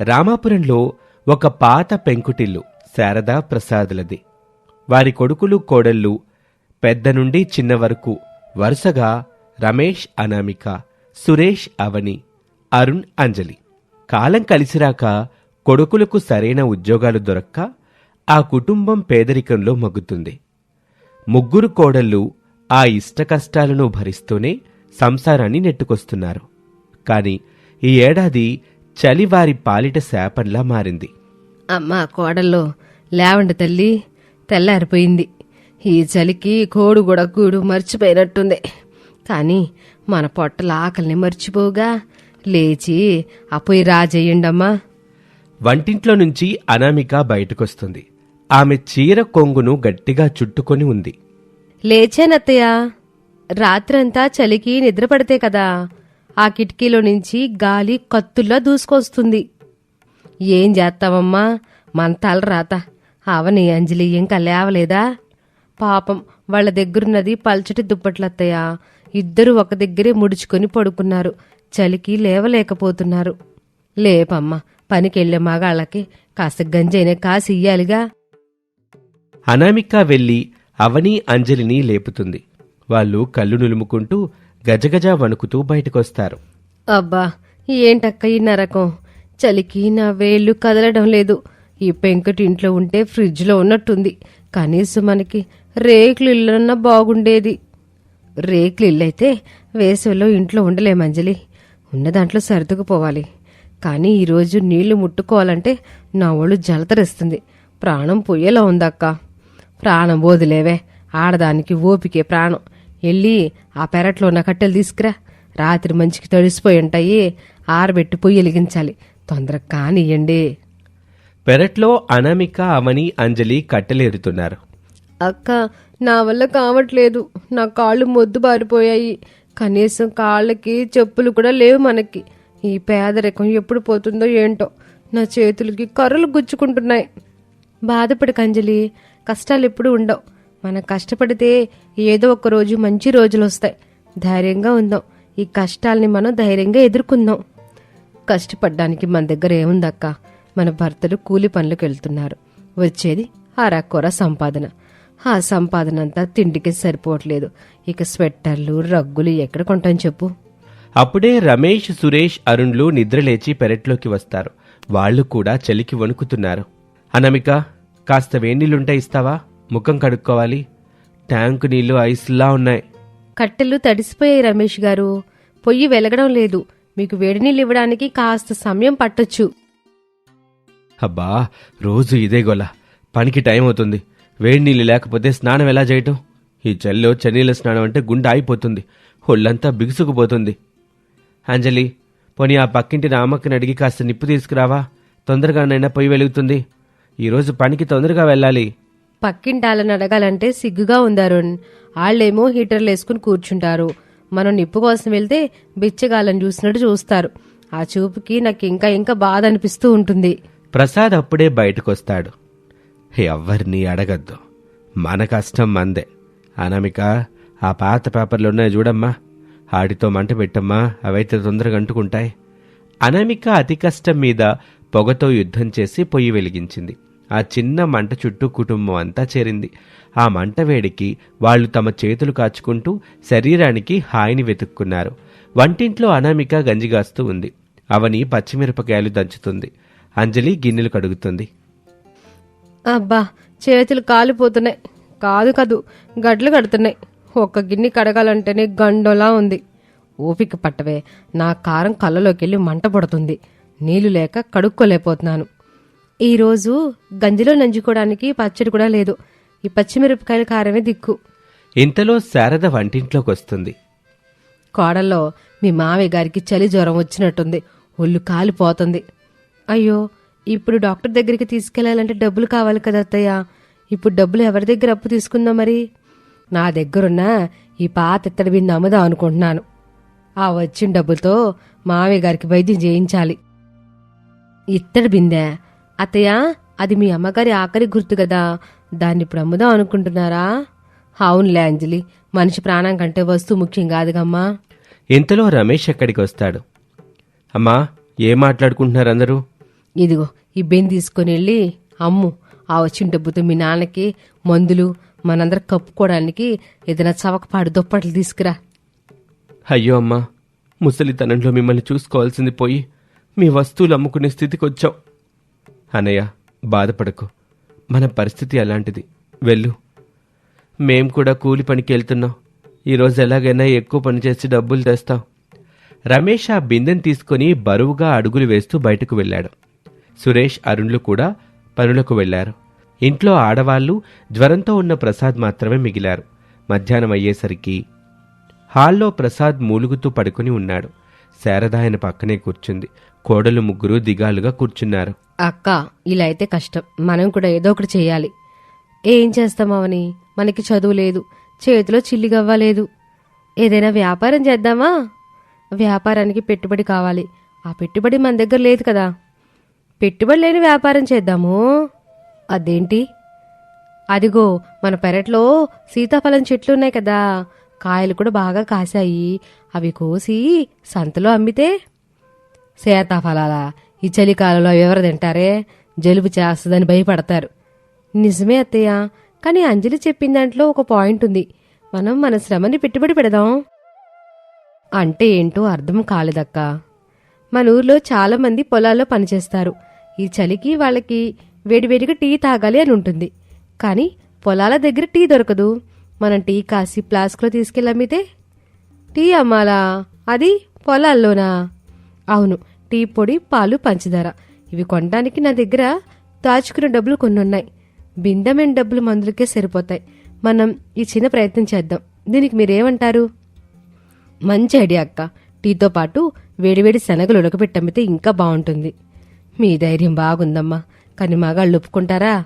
రామాపురంలో ఒక పాత పెంకుటిల్లు శారదా ప్రసాదులది. వారి కొడుకులు కోడళ్ళు పెద్ద నుండి చిన్న వరకు వరుసగా రమేష్ అనామిక సురేష్ అవని అరుణ్ అంజలి. కాలం కలిసిరాక కొడుకులకు సరైన ఉద్యోగాలు దొరక్క ఆ కుటుంబం పేదరికంలో మగ్గుతుంది. ముగ్గురు కోడళ్ళు ఆ ఇష్ట కష్టాలను భరిస్తూనే సంసారాన్ని నెట్టుకొస్తున్నారు. కాని ఈ ఏడాది చలి వారి పాలిట శాపంలా మారింది. అమ్మా కోడల్లో లేవండి తల్లి తెల్లారిపోయింది. ఈ చలికి కోడు కూడా గూడు మర్చిపోయినట్టుంది. కానీ మన పొట్టల ఆకలిని మర్చిపోగా లేచి ఆ పొయ్యి రాజేయండమ్మా. వంటింట్లో నుంచి అనామిక బయటకొస్తుంది. ఆమె చీర కొంగును గట్టిగా చుట్టుకొని ఉంది. లేచానత్తయ్య. రాత్రంతా చలికి నిద్ర పడితే కదా. ఆ కిటికీలో నుంచి గాలి కత్తుల్లా దూసుకొస్తుంది. ఏం చేస్తావమ్మా? మన తల రాత. అవని అంజలి ఇంకా లేవలేదా పాపం వాళ్ళ దగ్గరున్నది పల్చటి దుప్పట్లత్తయ్య. ఇద్దరు ఒక దగ్గరే ముడుచుకొని పడుకున్నారు. చలికి లేవలేకపోతున్నారు. లేపమ్మా పనికెళ్ళే మగాళ్ళకి కాస్త గంజైనా కాసి ఇయ్యాలిగా. అనామిక వెళ్ళి అవని అంజలిని లేపుతుంది. వాళ్ళు కళ్ళు నులుముకుంటూ గజగజ వణుకుతూ బయటకొస్తారు. అబ్బా ఏంటక్క ఈ నరకం? చలికి నా వేళ్ళు కదలడం లేదు. ఈ పెంకటి ఇంట్లో ఉంటే ఫ్రిడ్జ్లో ఉన్నట్టుంది. కనీసం మనకి రేకులు ఇల్లున్నా బాగుండేది. రేకులు ఇల్లైతే వేసవిలో ఇంట్లో ఉండలేమంజలి ఉన్న దాంట్లో సర్దుకుపోవాలి. కానీ ఈరోజు నీళ్ళు ముట్టుకోవాలంటే నా ఒళ్ళు జలతరిస్తుంది. ప్రాణం పొయ్యేలా ఉందక్క. ప్రాణం వదిలేవే. ఆడదానికి ఓపికే ప్రాణం. వెళ్ళి ఆ పెరట్లో ఉన్న కట్టెలు తీసుకురా. రాత్రి మంచికి తడిసిపోయి ఉంటాయి. ఆరబెట్టి పొయ్యి వెలిగించాలి. తొందరగా కానియ్యండి. పెరట్లో అనామిక అవని అంజలి కట్టెలేరుతున్నారు అక్క నా వల్ల కావట్లేదు. నా కాళ్ళు మొద్దు బారిపోయాయి. కనీసం కాళ్ళకి చెప్పులు కూడా లేవు మనకి. ఈ పేదరికం ఎప్పుడు పోతుందో ఏంటో. నా చేతులకి కర్రలు గుచ్చుకుంటున్నాయి. బాధపడకు అంజలి. కష్టాలు ఎప్పుడు ఉండవు. మనం కష్టపడితే ఏదో ఒక రోజు మంచి రోజులు వస్తాయి. ధైర్యంగా ఉందాం. ఈ కష్టాల్ని మనం ధైర్యంగా ఎదుర్కొందాం. కష్టపడ్డానికి మన దగ్గర ఏముందక్క? మన భర్తలు కూలి పనులకు వెళ్తున్నారు. వచ్చేది అరకొర సంపాదన. ఆ సంపాదన అంతా తిండికి సరిపోవట్లేదు. ఇక స్వెట్టర్లు రగ్గులు ఎక్కడ కొంటాం చెప్పు? అప్పుడే రమేష్ సురేష్ అరుణ్లు నిద్రలేచి పెరట్లోకి వస్తారు. వాళ్ళు కూడా చలికి వణుకుతున్నారు. అనమిక కాస్త వేణీళ్ళుంటే ఇస్తావా? ముఖం కడుక్కోవాలి. ట్యాంకు నీళ్ళు ఐస్లా ఉన్నాయి. కట్టెలు తడిసిపోయాయి రమేష్ గారు. పొయ్యి వెలగడం లేదు. మీకు వేడి నీళ్ళు ఇవ్వడానికి కాస్త సమయం పట్టొచ్చు. అబ్బా రోజు ఇదే గొల. పనికి టైం అవుతుంది. వేడి నీళ్ళు లేకపోతే స్నానం ఎలా చేయటం? ఈ చలిలో చన్నీళ్ళ స్నానం అంటే గుండె ఆగిపోతుంది. ఒళ్ళంతా బిగుసుకుపోతుంది. అంజలి పోనీ ఆ పక్కింటి రామక్కని అడిగి కాస్త నిప్పు తీసుకురావా? తొందరగానైనా పొయ్యి వెలుగుతుంది. ఈరోజు పనికి తొందరగా వెళ్ళాలి. పక్కింటాలని అడగాలంటే సిగ్గుగా ఉందరుణ్ అరుణ్. వాళ్ళేమో హీటర్లు వేసుకుని కూర్చుంటారు. మనం నిప్పు కోసం వెళ్తే బిచ్చగాళ్ళని చూసినట్టు చూస్తారు. ఆ చూపుకి నాకు ఇంకా ఇంకా బాధ అనిపిస్తూ ఉంటుంది. ప్రసాద్ అప్పుడే బయటకొస్తాడు. ఎవరిని అడగద్దు. మన కష్టం మందే. అనామిక ఆ పాత పేపర్లు ఉన్నాయి చూడమ్మా. ఆడితో మంట పెట్టమ్మా. అవైతే తొందరగా అంటుకుంటాయి. అనామిక అతి కష్టం మీద పొగతో యుద్ధం చేసి పొయ్యి వెలిగించింది. ఆ చిన్న మంట చుట్టూ కుటుంబం అంతా చేరింది. ఆ మంట వేడికి వాళ్ళు తమ చేతులు కాచుకుంటూ శరీరానికి హాయిని వెతుక్కున్నారు. వంటింట్లో అనామిక గంజిగాస్తూ ఉంది. అవని పచ్చిమిరపకాయలు దంచుతుంది. అంజలి గిన్నెలు కడుగుతుంది. అబ్బా చేతులు కాలిపోతున్నాయి. కాదు కాదు గడ్లు కడుతున్నాయి. ఒక్క గిన్నె కడగాలంటేనే గండోలా ఉంది. ఓపిక పట్టవే నా కారం కళ్ళలోకి వెళ్ళి మంట పడుతుంది. నీళ్ళు లేక కడుక్కోలేకపోతున్నాను. ఈరోజు గంజిలో నంజుకోవడానికి పచ్చడి కూడా లేదు. ఈ పచ్చిమిరపకాయల కారమే దిక్కు. ఇంతలో శారద వంటింట్లోకి వస్తుంది. కోడల్లో మీ మావయ్య గారికి చలి జ్వరం వచ్చినట్టుంది. ఒళ్ళు కాలిపోతుంది అయ్యో ఇప్పుడు డాక్టర్ దగ్గరికి తీసుకెళ్ళాలంటే డబ్బులు కావాలి కదా అత్తయ్య. ఇప్పుడు డబ్బులు ఎవరి దగ్గర అప్పు తీసుకుందాం మరి? నా దగ్గరున్న ఈ పాత ఇత్తడి బిందె అమ్ముదాం అనుకుంటున్నాను. ఆ వచ్చిన డబ్బులతో మావయ్య గారికి వైద్యం చేయించాలి. ఇత్తడి బిందె అత్తయ్య అది మీ అమ్మగారి ఆఖరి గుర్తు కదా. దాన్ని ఇప్పుడు అమ్ముదాం అనుకుంటున్నారా? అవునులే అంజలి మనిషి ప్రాణం కంటే వస్తువు ముఖ్యం కాదుగమ్మా. ఇంతలో రమేష్ ఎక్కడికి వస్తాడు? అమ్మా ఏం మాట్లాడుకుంటున్నారు అందరూ? ఇదిగో ఈ బెన్ తీసుకొని వెళ్ళి అమ్ము. ఆ వచ్చిన డబ్బుతో మీ నాన్నకి మందులు మనందరం కప్పుకోవడానికి ఏదైనా చవకపాడు దుప్పట్లు తీసుకురా. అయ్యో అమ్మా ముసలితనంలో మిమ్మల్ని చూసుకోవాల్సింది పోయి మీ వస్తువులు అమ్ముకునే స్థితికి వచ్చాం అన్నయ్య బాధపడకు. మన పరిస్థితి అలాంటిది. వెళ్ళు. మేం కూడా కూలి పనికి వెళ్తున్నాం. ఈరోజు ఎలాగైనా ఎక్కువ పని చేసి డబ్బులు తెస్తాం. రమేష్ ఆ బిందెని తీసుకొని బరువుగా అడుగులు వేస్తూ బయటకు వెళ్ళాడు. సురేష్ అరుణ్లు కూడా పనులకు వెళ్ళారు ఇంట్లో ఆడవాళ్ళు జ్వరంతో ఉన్న ప్రసాద్ మాత్రమే మిగిలారు. మధ్యాహ్నం అయ్యేసరికి హాల్లో ప్రసాద్ మూలుగుతూ పడుకుని ఉన్నాడు. శారద ఆయన పక్కనే కూర్చుంది. కోడలు ముగ్గురు దిగాలుగా కూర్చున్నారు. అక్క ఇలా అయితే కష్టం. మనం కూడా ఏదో ఒకటి చేయాలి. ఏం చేస్తామవని మనకి చదువు లేదు. చేతిలో చిల్లిగవ్వలేదు ఏదైనా వ్యాపారం చేద్దామా? వ్యాపారానికి పెట్టుబడి కావాలి. ఆ పెట్టుబడి మన దగ్గర లేదు కదా. పెట్టుబడి లేని వ్యాపారం చేద్దాము. అదేంటి? అదిగో మన పెరట్లో సీతాఫలం చెట్లు ఉన్నాయి కదా. కాయలు కూడా బాగా కాశాయి. అవి కోసి సంతలో అమ్మితే? సీతాఫలాలా? ఈ చలికాలంలో ఎవరు తింటారే? జలుబు చేస్తుందని భయపడతారు. నిజమే అత్తయ్య కానీ అంజలి చెప్పిన దాంట్లో ఒక పాయింట్ ఉంది. మనం మన శ్రమని పెట్టుబడి పెడదాం. అంటే ఏంటో అర్థం కాలేదక్క. మన ఊర్లో చాలామంది పొలాల్లో పనిచేస్తారు. ఈ చలికి వాళ్ళకి వేడివేడిగా టీ తాగాలి అని ఉంటుంది. కానీ పొలాల దగ్గర టీ దొరకదు. మనం టీ కాసి ఫ్లాస్క్లో తీసుకెళ్ళమ్మితే టీ అమ్మాలా? అది పొలాల్లోనా? అవును టీ పొడి పాలు పంచదార. ఇవి కొనడానికి నా దగ్గర దాచుకున్న డబ్బులు కొన్ని ఉన్నాయి బిందమైన డబ్బులు మందులకే సరిపోతాయి. మనం ఈ చిన్న ప్రయత్నం చేద్దాం. దీనికి మీరేమంటారు? మంచి ఐడియా అక్క. టీతో పాటు వేడివేడి శనగలు ఉడకబెట్టమ్మితే ఇంకా బాగుంటుంది. మీ ధైర్యం బాగుందమ్మా. కానీ మగాళ్ళు ఒప్పుకుంటారా?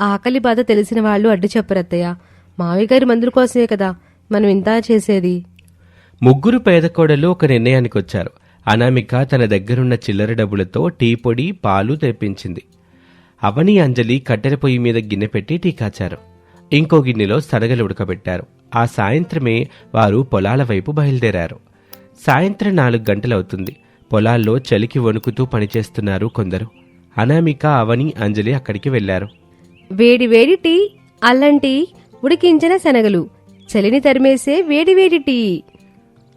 ఆకలి బాధ తెలిసిన వాళ్ళు అడ్డు చెప్పరత్తయ్య మావి గారి మందుల కోసమే కదా మనం ఇంత చేసేది. ముగ్గురు పేద కోడలు ఒక నిర్ణయానికి వచ్చారు అనామిక తన దగ్గరున్న చిల్లర డబ్బులతో టీ పొడి పాలు తెప్పించింది. అవని అంజలి కట్టెల పొయ్యి మీద గిన్నె పెట్టి టీ కాచారు. ఇంకో గిన్నెలో సడగలు ఉడకబెట్టారు. ఆ సాయంత్రమే వారు పొలాల వైపు బయలుదేరారు. సాయంత్రం నాలుగు గంటలవుతుంది. పొలాల్లో చలికి వణుకుతూ పనిచేస్తున్నారు కొందరు. అనామిక అవని అంజలి అక్కడికి వెళ్ళారు. వేడి వేడి టీ అల్లం టీ ఉడికించిన శనగలు. చలిని తరిమేసే వేడి వేడి టీ.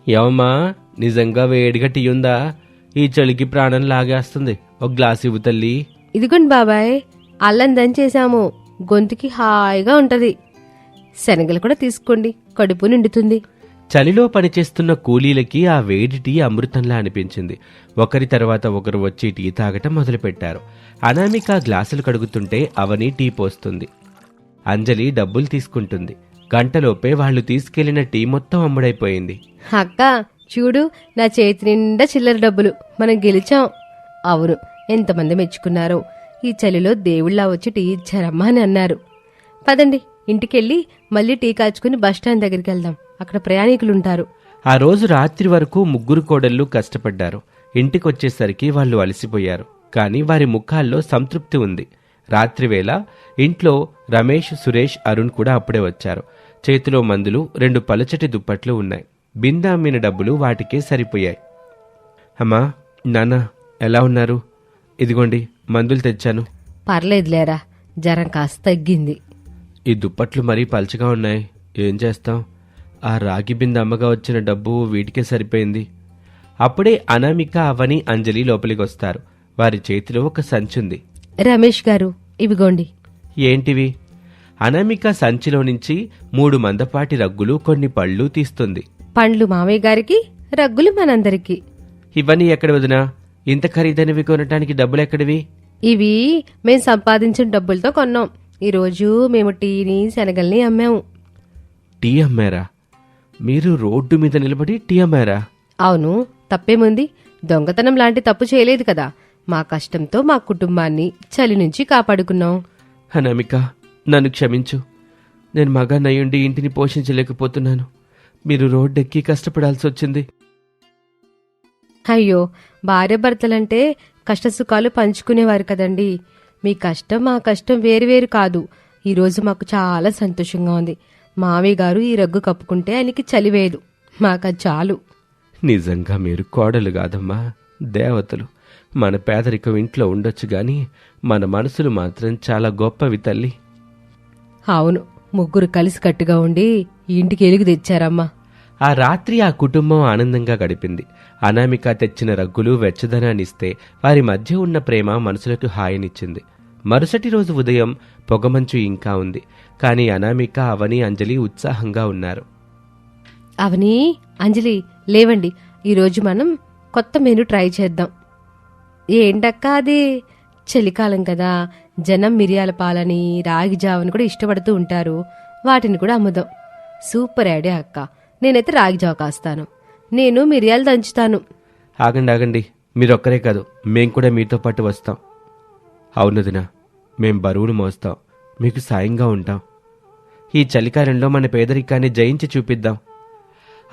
ఏమమ్మా నిజంగా వేడిగా టీ ఉందా ఈ చలికి ప్రాణం లాగేస్తుంది. ఒక గ్లాస్ ఇవ్వు తల్లి. ఇదిగోండి బాబాయ్ అల్లం దంచేసాము గొంతుకి హాయిగా ఉంటది. శనగలు కూడా తీసుకోండి కడుపు నిండుతుంది. చలిలో పనిచేస్తున్న కూలీలకి ఆ వేడి టీ అమృతంలా అనిపించింది. ఒకరి తర్వాత ఒకరు వచ్చి టీ తాగటం మొదలుపెట్టారు. అనామిక గ్లాసులు కడుగుతుంటే అవని టీ పోస్తుంది. అంజలి డబ్బులు తీసుకుంటుంది. గంటలోపే వాళ్ళు తీసుకెళ్ళిన టీ మొత్తం అమ్ముడైపోయింది. అక్క చూడు నా చేతి నిండా చిల్లర డబ్బులు. మనం గెలిచాం. అవును ఎంతమంది మెచ్చుకున్నారో. ఈ చలిలో దేవుళ్ళ వచ్చి టీ ఇచ్చారమ్మా అని అన్నారు. పదండి ఇంటికెళ్ళి మళ్ళీ టీ కాచుకుని బస్టాండ్ దగ్గరికి వెళ్దాం. అక్కడ ప్రయాణికులుంటారు. ఆ రోజు రాత్రి వరకు ముగ్గురు కోడళ్ళు కష్టపడ్డారు. ఇంటికొచ్చేసరికి వాళ్ళు అలసిపోయారు. కానీ వారి ముఖాల్లో సంతృప్తి ఉంది. రాత్రివేళ ఇంట్లో రమేష్ సురేష్ అరుణ్ కూడా అప్పుడే వచ్చారు. చేతిలో మందులు రెండు పలచటి దుప్పట్లు ఉన్నాయి. బిందా అమ్మిన డబ్బులు వాటికే సరిపోయాయి. అమ్మా నాన్న ఎలా ఉన్నారు? ఇదిగోండి మందులు తెచ్చాను. పర్లేదులేరా జ్వరం కాస్త తగ్గింది. ఈ దుప్పట్లు మరీ పలచగా ఉన్నాయి. ఏం చేస్తాం? ఆ రాగి బింద అమ్మగా వచ్చిన డబ్బు వీటికే సరిపోయింది. అప్పుడే అనామిక అవని అంజలి లోపలికి వస్తారు వారి చేతిలో ఒక సంచుంది. రమేష్ గారు ఇవిగోండి. ఏంటివి? అనామిక సంచిలో నుంచి మూడు మందపాటి రగ్గులు కొన్ని పళ్ళు తీస్తుంది. పండ్లు మామయ్య గారికి రగ్గులు మనందరికి. ఇవన్నీ ఎక్కడ వదినా? ఇంత ఖరీదైనవి కొనటానికి డబ్బులు ఎక్కడివి? ఇవి మేం సంపాదించిన డబ్బులతో కొన్నాం. ఈరోజు మేము టీని శనగల్ని అమ్మాము టీ అమ్మారా? మీరు రోడ్డు మీద నిలబడి టీ అమ్మారా? అవును తప్పేముంది? దొంగతనం లాంటి తప్పు చేయలేదు కదా. మా కష్టంతో మా కుటుంబాన్ని చలి నుంచి కాపాడుకున్నాం. అనామిక నన్ను క్షమించు. నేను మగాన్నయ్యుండి ఇంటిని పోషించలేకపోతున్నాను. మీరు రోడ్డెక్కి కష్టపడాల్సి వచ్చింది. అయ్యో భార్యాభర్తలంటే కష్టసుఖాలు పంచుకునేవారు కదండి. మీ కష్టం మా కష్టం వేరువేరు కాదు. ఈరోజు మాకు చాలా సంతోషంగా ఉంది. మావయ్య గారు ఈ రగ్గు కప్పుకుంటే ఆయనకి చలివేదు మాకు చాలు. నిజంగా మీరు కోడలు కాదమ్మా దేవతలు. మన పేదరికం ఇంట్లో ఉండొచ్చు గాని మన మనసులు మాత్రం చాలా గొప్పవి తల్లి. అవును ముగ్గురు కలిసి కట్టుగా ఉండి ఈ ఇంటికి ఎలుగు తెచ్చారమ్మా. ఆ రాత్రి ఆ కుటుంబం ఆనందంగా గడిపింది. అనామిక తెచ్చిన రగ్గులు వెచ్చదనాన్నిస్తే వారి మధ్య ఉన్న ప్రేమ మనసులకు హాయినిచ్చింది. మరుసటి రోజు ఉదయం పొగమంచు ఇంకా ఉంది. కానీ అనామిక అవని అంజలి ఉత్సాహంగా ఉన్నారు. అవని అంజలి లేవండి. ఈరోజు మనం కొత్త మెనూ ట్రై చేద్దాం. ఏంటక్క అది? చలికాలం కదా. జనం మిరియాల పాలని రాగి జావని కూడా ఇష్టపడుతూ ఉంటారు. వాటిని కూడా అమ్ముదాం. సూపర్ ఐడియా అక్క. నేనైతే రాగి జావ కాస్తాను. నేను మిరియాలు దంచుతాను. ఆగండి ఆగండి. మీరొక్కరే కాదు మేం కూడా మీతో పాటు వస్తాం. అవునదినా మేం బరువును మోస్తాం. మీకు సాయంగా ఉంటాం. ఈ చలికాలంలో మన పేదరికాన్ని జయించి చూపిద్దాం.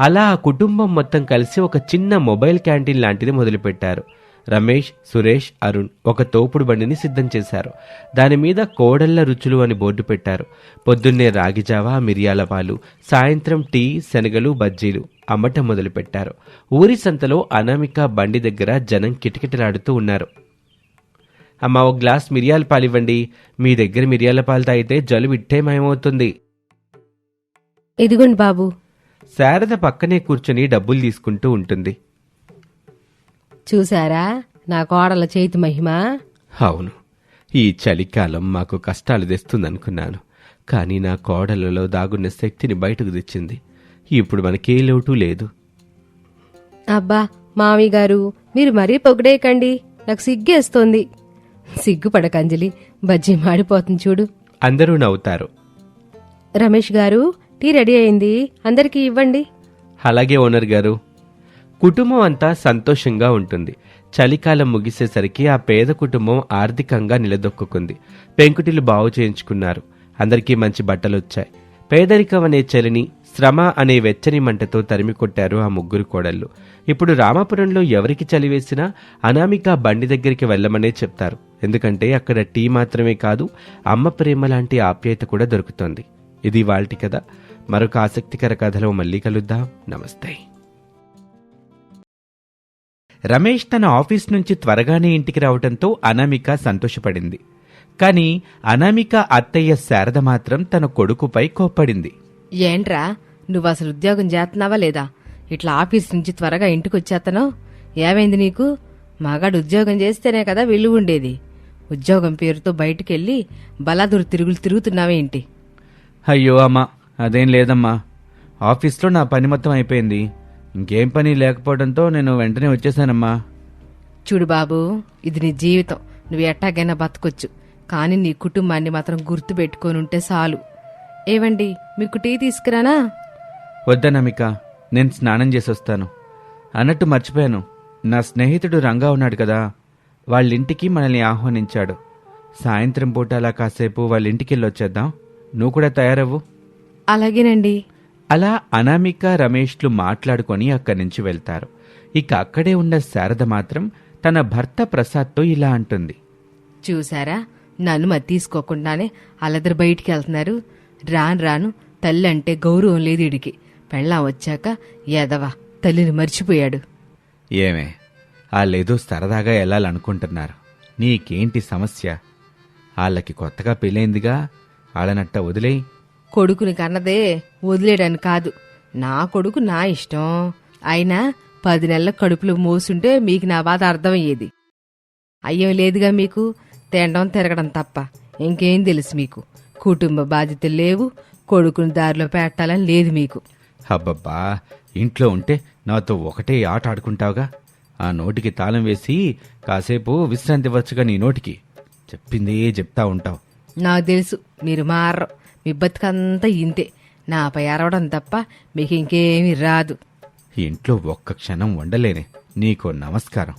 అలా ఆ కుటుంబం మొత్తం కలిసి ఒక చిన్న మొబైల్ క్యాంటీన్ లాంటిది మొదలుపెట్టారు. రమేష్ సురేష్ అరుణ్ ఒక తోపుడు బండిని సిద్ధం చేశారు. దాని మీద కోడళ్ళ రుచులు అని బోర్డు పెట్టారు. పొద్దున్నే రాగిజావా మిరియాల పాలు సాయంత్రం టీ శనగలు బజ్జీలు అమ్మటం మొదలుపెట్టారు. ఊరి సంతలో అనామిక బండి దగ్గర జనం కిటకిటలాడుతూ ఉన్నారు. అమ్మా ఒక గ్లాస్ మిరియాల పాలు ఇవ్వండి. మీ దగ్గర మిరియాల పాలు తాగితే జలుబు ఇట్టే మాయమవుతుంది. ఇదిగోండి బాబు. శారద పక్కనే కూర్చొని డబ్బులు తీసుకుంటూ ఉంటుంది. చూసారా నా కోడల చేతి మహిమ? అవును. ఈ చలికాలం మాకు కష్టాలు తెస్తుందనుకున్నాను. కానీ నా కోడలలో దాగున్న శక్తిని బయటకు తెచ్చింది. ఇప్పుడు మనకే లోటు లేదు. అబ్బా మామయ్య గారు మీరు మరీ పొగిడేయకండి. నాకు సిగ్గేస్తోంది. సిగ్గుపడక అంజలి బజ్జీ మాడిపోతుంది చూడు. అందరూ నవ్వుతారు. రమేష్ గారు టీ రెడీ అయింది. అందరికీ ఇవ్వండి. అలాగే ఓనర్ గారు. కుటుంబం అంతా సంతోషంగా ఉంటుంది. చలికాలం ముగిసేసరికి ఆ పేద కుటుంబం ఆర్థికంగా నిలదొక్కుంది పెంకుటిలు బాగు చేయించుకున్నారు. అందరికీ మంచి బట్టలొచ్చాయి. పేదరికం అనే చలిని శ్రమ అనే వెచ్చని మంటతో తరిమి కొట్టారు ఆ ముగ్గురు కోడళ్ళు. ఇప్పుడు రామాపురంలో ఎవరికి చలి వేసినా అనామిక బండి దగ్గరికి వెళ్ళమనే చెప్తారు. ఎందుకంటే అక్కడ టీ మాత్రమే కాదు అమ్మ ప్రేమ లాంటి ఆప్యాయత కూడా దొరుకుతోంది. ఇది వాళ్ళటి కథ. మరొక ఆసక్తికర కథలో మళ్ళీ కలుద్దాం. నమస్తే. రమేష్ తన ఆఫీస్ నుంచి త్వరగానే ఇంటికి రావడంతో అనామిక సంతోషపడింది. కానీ అనామిక అత్తయ్య శారద మాత్రం తన కొడుకుపై కోప్పడింది. ఏంట్రా నువ్వు అసలు ఉద్యోగం చేస్తున్నావా లేదా? ఇట్లా ఆఫీస్ నుంచి త్వరగా ఇంటికి వచ్చేతనో ఏమైంది నీకు? మగాడు ఉద్యోగం చేస్తేనే కదా విలువ ఉండేది. ఉద్యోగం పేరుతో బయటికెళ్ళి బలాదురు తిరుగులు తిరుగుతున్నావేంటి అయ్యో అమ్మా అదేం లేదమ్మా. ఆఫీస్లో నా పని మొత్తం అయిపోయింది. ఇంకేం పని లేకపోవడంతో నేను వెంటనే వచ్చేసానమ్మా. చూడు బాబు ఇది నీ జీవితం. నువ్వు ఎట్టాగైనా బతకొచ్చు. కానీ నీ కుటుంబాన్ని మాత్రం గుర్తు పెట్టుకొని ఉంటే చాలు. ఏవండి మీకు టీ తీసుకురానా? వద్దనమిక నేను స్నానం చేసి వస్తాను అన్నట్టు మర్చిపోయాను. నా స్నేహితుడు రంగా ఉన్నాడు కదా. వాళ్ళింటికి మనల్ని ఆహ్వానించాడు. సాయంత్రం పూట అలా కాసేపు వాళ్ళ ఇంటికి వెళ్ళొచ్చేద్దాం నువ్వు కూడా తయారవ్వు. అలాగేనండి. అలా అనామిక రమేష్లు మాట్లాడుకొని అక్కడి నుంచి వెళ్తారు. ఇక అక్కడే ఉన్న శారద మాత్రం తన భర్త ప్రసాద్తో ఇలా అంటుంది. చూసారా నన్ను మరి తీసుకోకుండానే వాళ్ళిద్దరు బయటికి వెళ్తున్నారు. రాను రాను తల్లి అంటే గౌరవం లేదు ఇడికి. పెళ్ళాం వచ్చాక ఎదవా తల్లిని మర్చిపోయాడు. ఏమే వాళ్ళేదో సరదాగా వెళ్ళాలనుకుంటున్నారు. నీకేంటి సమస్య? వాళ్ళకి కొత్తగా పెళ్ళైందిగా వాళ్ళనట్ట వదిలేయి. కొడుకుని కన్నదే వదిలేయడానికి కాదు. నా కొడుకు నా ఇష్టం. అయినా పది నెలల కడుపులో మోసుంటే మీకు నా బాధ అర్థమయ్యేది. అయ్యం లేదుగా మీకు. తినడం తిరగడం తప్ప. ఇంకేం తెలుసు మీకు. కుటుంబ బాధ్యతలు లేవు. కొడుకుని దారిలో పెట్టాలని లేదు మీకు. అబ్బబ్బా ఇంట్లో ఉంటే నాతో ఒకటే ఆట ఆడుకుంటావుగా? ఆ నోటికి తాళం వేసి కాసేపు విశ్రాంతి ఇవ్వచ్చుగా నీ నోటికి. చెప్పిందే చెప్తా ఉంటావు. నాకు తెలుసు మీరు మారరు. మీ బతుకంతా ఇంతే. నాపై అరవడం తప్ప మీకు ఇంకేమీ రాదు. ఇంట్లో ఒక్క క్షణం ఉండలేనే నీకో నమస్కారం.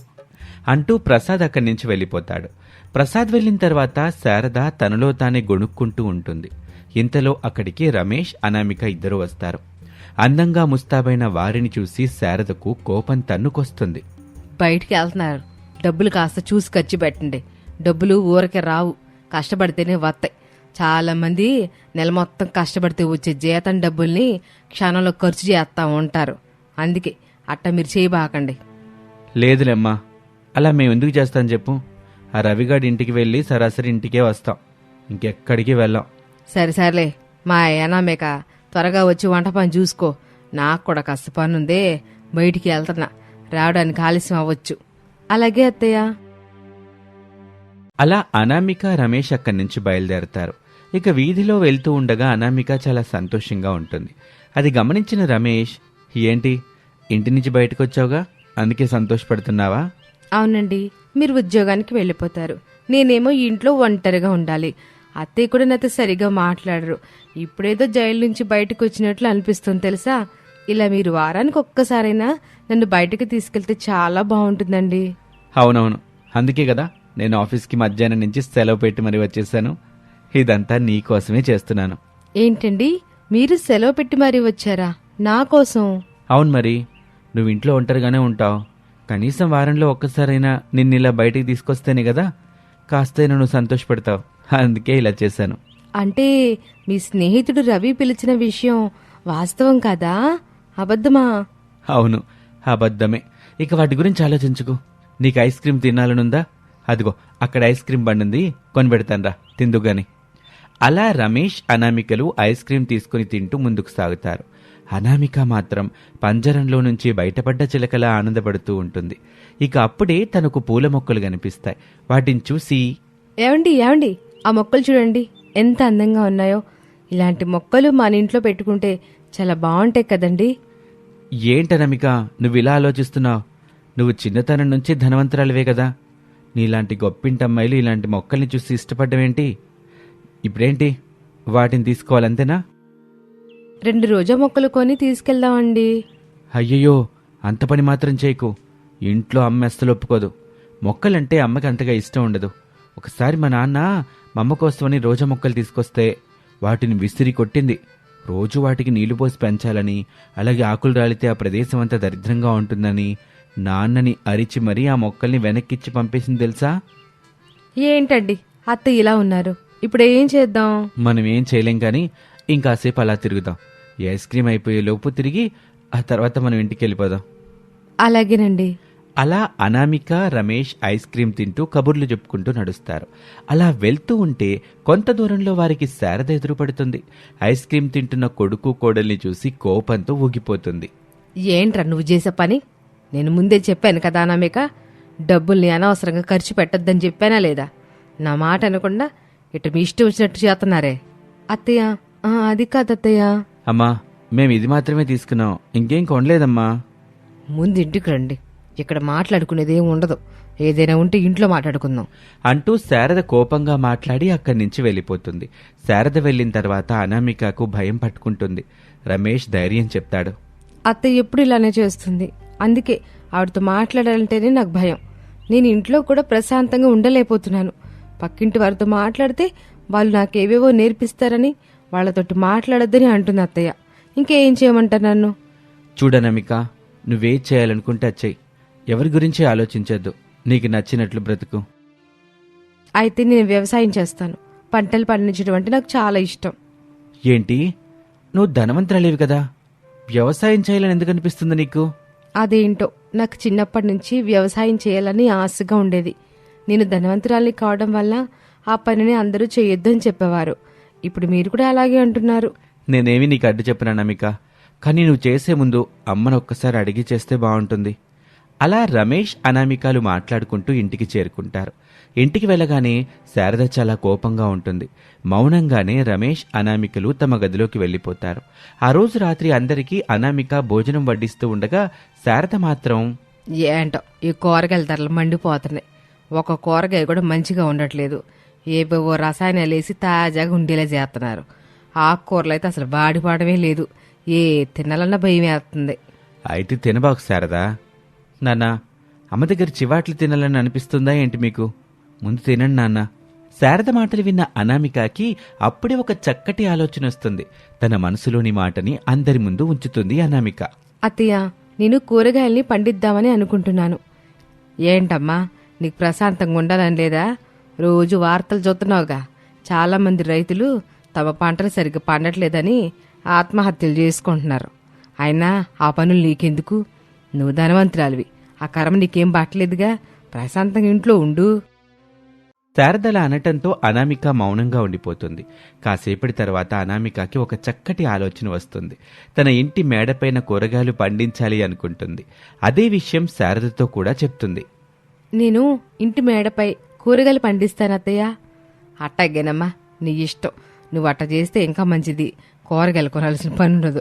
అంటూ ప్రసాద్ అక్కడి నుంచి వెళ్ళిపోతాడు. ప్రసాద్ వెళ్ళిన తర్వాత శారద తనలో తానే గొణుక్కుంటూ ఉంటుంది. ఇంతలో అక్కడికి రమేష్ అనామిక ఇద్దరు వస్తారు. అందంగా ముస్తాబైన వారిని చూసి శారదకు కోపం తన్నుకొస్తుంది. బయటికి వెళ్తున్నారు. డబ్బులు కాస్త చూసి ఖర్చు పెట్టండి. డబ్బులు ఊరకే రావు. కష్టపడితేనే వస్తాయి చాలా మంది నెల మొత్తం కష్టపడితే వచ్చే జీతం డబ్బుల్ని క్షణంలో ఖర్చు చేస్తా ఉంటారు. అందుకే అట్ట మీరు చేయబాకండి. లేదులేమ్మా. అలా మేము ఎందుకు చేస్తాం చెప్పు. ఆ రవిగాడి ఇంటికి వెళ్ళి సరాసరి ఇంటికే వస్తాం. ఇంకెక్కడికి వెళ్ళాం. సరే సర్లే. మా అనామేక త్వరగా వచ్చి వంట పని చూసుకో. నాకు కూడా కాస్త పని ఉందే బయటికి వెళ్తున్నా. రావడానికి ఆలస్యం అవ్వచ్చు. అలాగే అత్తయ్య. అలా అనామిక రమేష్ అక్కడి నుంచి బయలుదేరతారు. ఇక వీధిలో వెళ్తూ ఉండగా అనామిక చాలా సంతోషంగా ఉంటుంది. అది గమనించిన రమేష్ ఏంటి? ఇంటి నుంచి బయటకు వచ్చావుగా అందుకే సంతోషపడుతున్నావా? అవునండి. మీరు ఉద్యోగానికి వెళ్ళిపోతారు. నేనేమో ఇంట్లో ఒంటరిగా ఉండాలి. అత్తయ్య కూడా నాతో సరిగా మాట్లాడరు. ఇప్పుడేదో జైలు నుంచి బయటకు వచ్చినట్లు అనిపిస్తుంది తెలుసా? ఇలా మీరు వారానికి ఒక్కసారైనా నన్ను బయటకు తీసుకెళ్తే చాలా బాగుంటుందండి. అవునవును. అందుకే కదా నేను ఆఫీస్కి మధ్యాహ్నం నుంచి సెలవు పెట్టి మరీ వచ్చేసాను. ఇదంతా నీ కోసమే చేస్తున్నాను. ఏంటండి? మీరు సెలవు పెట్టి మరీ వచ్చారా? నా కోసం? అవును మరి. నువ్వు ఇంట్లో ఒంటరిగానే ఉంటావు. కనీసం వారంలో ఒక్కసారైనా నిన్ను ఇలా బయటికి తీసుకొస్తేనే కదా? కాస్తైనా నువ్వు సంతోషపడతావు. అందుకే ఇలా చేశాను. అంటే మీ స్నేహితుడు రవి పిలిచిన విషయం వాస్తవం కాదా? అబద్ధమా? అవును అబద్ధమే. ఇక వాటి గురించి ఆలోచించుకో. నీకు ఐస్ క్రీమ్ తినాలనుందా? అదిగో అక్కడ ఐస్ క్రీమ్ బండుంది. కొనిపెడతాన్రా తిందుగాని. అలా రమేష్ అనామికలు ఐస్ క్రీమ్ తీసుకుని తింటూ ముందుకు సాగుతారు. అనామిక మాత్రం పంజరంలో నుంచి బయటపడ్డ చిలకలా ఆనందపడుతూ ఉంటుంది. ఇక అప్పుడే తనకు పూల మొక్కలు కనిపిస్తాయి. వాటిని చూసి ఏమండి ఏమండి ఆ మొక్కలు చూడండి. ఎంత అందంగా ఉన్నాయో. ఇలాంటి మొక్కలు మన ఇంట్లో పెట్టుకుంటే చాలా బాగుంటాయి కదండి. ఏంటనమిక నువ్వు ఇలా ఆలోచిస్తున్నావు? నువ్వు చిన్నతనం నుంచి ధనవంతురాలివే కదా. నీలాంటి గొప్పింటమ్మాయిలు ఇలాంటి మొక్కల్ని చూసి ఇష్టపడ్డవేంటి ఇప్పుడేంటి? వాటిని తీసుకోవాలంతేనా? రెండు రోజా మొక్కలు కొని తీసుకెళ్దామండి. అయ్యయ్యో అంత పని మాత్రం చేయకు. ఇంట్లో అమ్మ అస్సలు ఒప్పుకోదు. మొక్కలంటే అమ్మకి అంతగా ఇష్టం ఉండదు. ఒకసారి మా నాన్న మా అమ్మ కోసమని రోజా మొక్కలు తీసుకొస్తే వాటిని విసిరి కొట్టింది. రోజు వాటికి నీళ్ళు పోసి పెంచాలని అలాగే ఆకులు రాలితే ఆ ప్రదేశం అంతా దరిద్రంగా ఉంటుందని నాన్నని అరిచి మరీ ఆ మొక్కల్ని వెనక్కిచ్చి పంపేసింది తెలుసా? ఏంటండి? అత్త ఇలా ఉన్నారు. ఇప్పుడు ఏం చేద్దాం? మనం ఏం చేయలేం కానీ ఇంకాసేపు అలా తిరుగుదాం. ఈ ఐస్ క్రీమ్ అయిపోయే లోపు తిరిగి ఆ తర్వాత మనం ఇంటికి వెళ్ళిపోదాం. అలాగేనండి. అలా అనామిక రమేష్ ఐస్ క్రీం తింటూ కబుర్లు చెప్పుకుంటూ నడుస్తారు. అలా వెళ్తూ ఉంటే కొంత దూరంలో వారికి శారద ఎదురుపడుతుంది. ఐస్ క్రీం తింటున్న కొడుకు కోడల్ని చూసి కోపంతో ఊగిపోతుంది. ఏంట్రా నువ్వు చేసే పని? నేను ముందే చెప్పాను కదా అనామిక డబ్బుల్ని అనవసరంగా ఖర్చు పెట్టొద్దని చెప్పానా లేదా? నా మాట అనకుండా ఇటు మీ ఇష్టం వచ్చినట్టు చేస్తున్నారే. అత్తయ్య ఆ, అది కాదు అత్తయ్య. అమ్మా మేము ఇది మాత్రమే తీసుకున్నాం. ఇంకేం కొనలేదమ్మా. ముందు ఇంటికి రండి. ఇక్కడ మాట్లాడుకునేది ఏం ఉండదు. ఏదైనా ఉంటే ఇంట్లో మాట్లాడుకుందాం. అంటూ శారద కోపంగా మాట్లాడి అక్కడి నుంచి వెళ్ళిపోతుంది. శారద వెళ్ళిన తర్వాత అనామికకు భయం పట్టుకుంటుంది. రమేష్ ధైర్యం చెప్తాడు. అత్తయ్య ఎప్పుడు ఇలానే చేస్తుంది. అందుకే ఆవిడతో మాట్లాడాలంటేనే నాకు భయం. నేను ఇంట్లో కూడా ప్రశాంతంగా ఉండలేకపోతున్నాను. పక్కింటి వారితో మాట్లాడితే వాళ్ళు నాకేవేవో నేర్పిస్తారని వాళ్ళతోటి మాట్లాడొద్దని అంటుంది అత్తయ్య. ఇంకేం చేయమంటారు నన్ను? చూడనమిక నువ్వే చేయాలనుకుంటే అది చెయ్యి. ఎవరి గురించి ఆలోచించొద్దు. నీకు నచ్చినట్లు బ్రతుకు. అయితే నేను వ్యవసాయం చేస్తాను. పంటలు పండించడం అంటే నాకు చాలా ఇష్టం. ఏంటి? నువ్వు ధనవంతురాలేవి కదా? వ్యవసాయం చేయాలని ఎందుకు అనిపిస్తుంది నీకు? అదేంటో నాకు చిన్నప్పటి నుంచి వ్యవసాయం చేయాలని ఆశగా ఉండేది. నేను ధనవంతురాల్ని కావడం వల్ల ఆ పనిని అందరూ చేయొద్దు అని చెప్పేవారు. ఇప్పుడు మీరు కూడా అలాగే అంటున్నారు. నేనేమి నీకు అడ్డు చెప్పినా నమిక. కానీ నువ్వు చేసే ముందు అమ్మను ఒక్కసారి అడిగి చేస్తే బాగుంటుంది. అలా రమేష్ అనామికాలు మాట్లాడుకుంటూ ఇంటికి చేరుకుంటారు. ఇంటికి వెళ్ళగానే శారద చాలా కోపంగా ఉంటుంది. మౌనంగానే రమేష్ అనామికలు తమ గదిలోకి వెళ్ళిపోతారు. ఆ రోజు రాత్రి అందరికీ అనామిక భోజనం వడ్డిస్తూ ఉండగా శారద మాత్రం ఏంటో ఈ కూరగాయల ధరలు మండిపోతున్నాయి. ఒక కూరగాయ కూడా మంచిగా ఉండట్లేదు. ఏవేవో రసాయనాలు వేసి తాజాగా ఉండేలా చేస్తున్నారు. ఆకుకూరలు అయితే అసలు వాడిపాడమే లేదు. ఏ తినాలన్నా భయం వేస్తుంది. అయితే తినబాకు శారదా. నాన్న అమ్మ దగ్గర చివాట్లు తినాలని అనిపిస్తుందా ఏంటి మీకు? ముందు తినండి నాన్న. శారద మాటలు విన్న అనామికకి అప్పుడే ఒక చక్కటి ఆలోచన వస్తుంది. తన మనసులోని మాటని అందరి ముందు ఉంచుతుంది అనామిక. అత్తయ్య నేను కూరగాయల్ని పండిద్దామని అనుకుంటున్నాను. ఏంటమ్మా? నీకు ప్రశాంతంగా ఉండాలని లేదా? రోజు వార్తలు చూస్తున్నావుగా. చాలామంది రైతులు తమ పంటలు సరిగ్గా పండట్లేదని ఆత్మహత్యలు చేసుకుంటున్నారు. అయినా ఆ పనులు నీకెందుకు? నువ్వు ధనవంతురాలివి. ఆ కర్మ నీకేం పట్టలేదుగా? ప్రశాంతంగా ఇంట్లో ఉండు. శారదల అనటంతో అనామిక మౌనంగా ఉండిపోతుంది. కాసేపటి తర్వాత అనామికకి ఒక చక్కటి ఆలోచన వస్తుంది. తన ఇంటి మేడపైన కూరగాయలు పండించాలి అనుకుంటుంది. అదే విషయం శారదతో కూడా చెప్తుంది. నేను ఇంటి మేడపై కూరగాయలు పండిస్తాను అత్తయ్య. అట్టగేనమ్మా నీ ఇష్టం. నువ్వు అట్ట చేస్తే ఇంకా మంచిది. కూరగాయలు కొనాల్సిన పని ఉండదు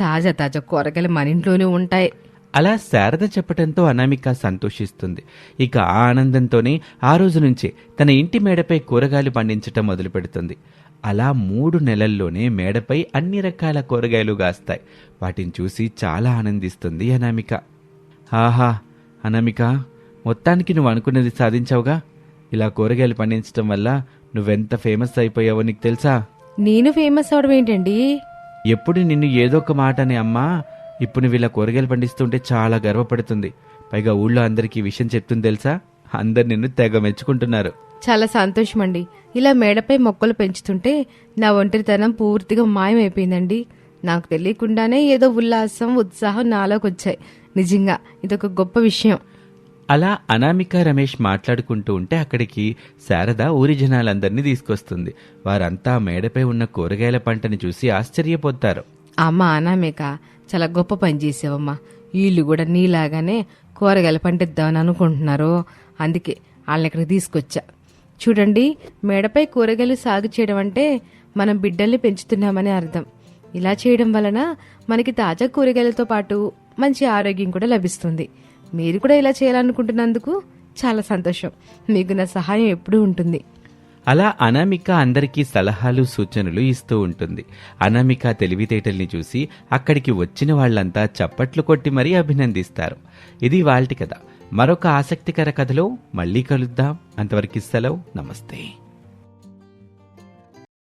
తాజా తాజా కూరగాయలు మన ఇంట్లోనే ఉంటాయి. అలా శారద చెప్పటంతో అనామిక సంతోషిస్తుంది. ఇక ఆ ఆనందంతోనే ఆ రోజు నుంచే తన ఇంటి మేడపై కూరగాయలు పండించటం మొదలు పెడుతుంది అలా మూడు నెలల్లోనే మేడపై అన్ని రకాల కూరగాయలు గాస్తాయి వాటిని చూసి చాలా ఆనందిస్తుంది అనామిక. ఆహా అనామిక. మొత్తానికి నువ్వు అనుకున్నది సాధించావుగా? ఇలా కూరగాయలు పండించటం వల్ల నువ్వెంత ఫేమస్ అయిపోయావో నీకు తెలుసా? నేను ఫేమస్ అవడం ఏంటండి? ఎప్పుడు నిన్ను ఏదో ఒక మాట అని అమ్మా ఇప్పుడు నువ్వు ఇలా కూరగాయలు పండిస్తుంటే చాలా గర్వపడుతుంది. పైగా ఊళ్ళో అందరికీ విషయం చెప్తుంది తెలుసా? అందరు నిన్ను తెగ మెచ్చుకుంటున్నారు. చాలా సంతోషం అండి ఇలా మేడపై మొక్కలు పెంచుతుంటే నా ఒంటరితనం పూర్తిగా మాయమైపోయిందండి. నాకు తెలియకుండానే ఏదో ఉల్లాసం ఉత్సాహం నాలోకి వచ్చాయి నిజంగా ఇదొక గొప్ప విషయం. అలా అనామిక రమేష్ మాట్లాడుకుంటూ ఉంటే అక్కడికి శారద ఊరి జనాలందరినీ తీసుకొస్తుంది. వారంతా మేడపై ఉన్న కూరగాయల పంటని చూసి ఆశ్చర్యపోతారు. అమ్మ అనామిక చాలా గొప్ప పని చేసావమ్మా. వీళ్ళు కూడా నీలాగానే కూరగాయలు పండిద్దామని అనుకుంటున్నారు. అందుకే వాళ్ళని ఇక్కడికి తీసుకొచ్చా. చూడండి మేడపై కూరగాయలు సాగు చేయడం అంటే మనం బిడ్డల్ని పెంచుతున్నామని అర్థం. ఇలా చేయడం వలన మనకి తాజా కూరగాయలతో పాటు మంచి ఆరోగ్యం కూడా లభిస్తుంది. మీరు కూడా ఇలా చేయాలనుకుంటున్నందుకు చాలా సంతోషం. మీకు నా సహాయం ఎప్పుడూ ఉంటుంది. అలా అనామిక అందరికీ సలహాలు సూచనలు ఇస్తూ ఉంటుంది. అనామిక తెలివితేటల్ని చూసి అక్కడికి వచ్చిన వాళ్ళంతా చప్పట్లు కొట్టి మరీ అభినందిస్తారు. ఇది వాళ్ళ కథ. మరొక ఆసక్తికర కథలో మళ్ళీ కలుద్దాం. అంతవరకు సెలవు. నమస్తే.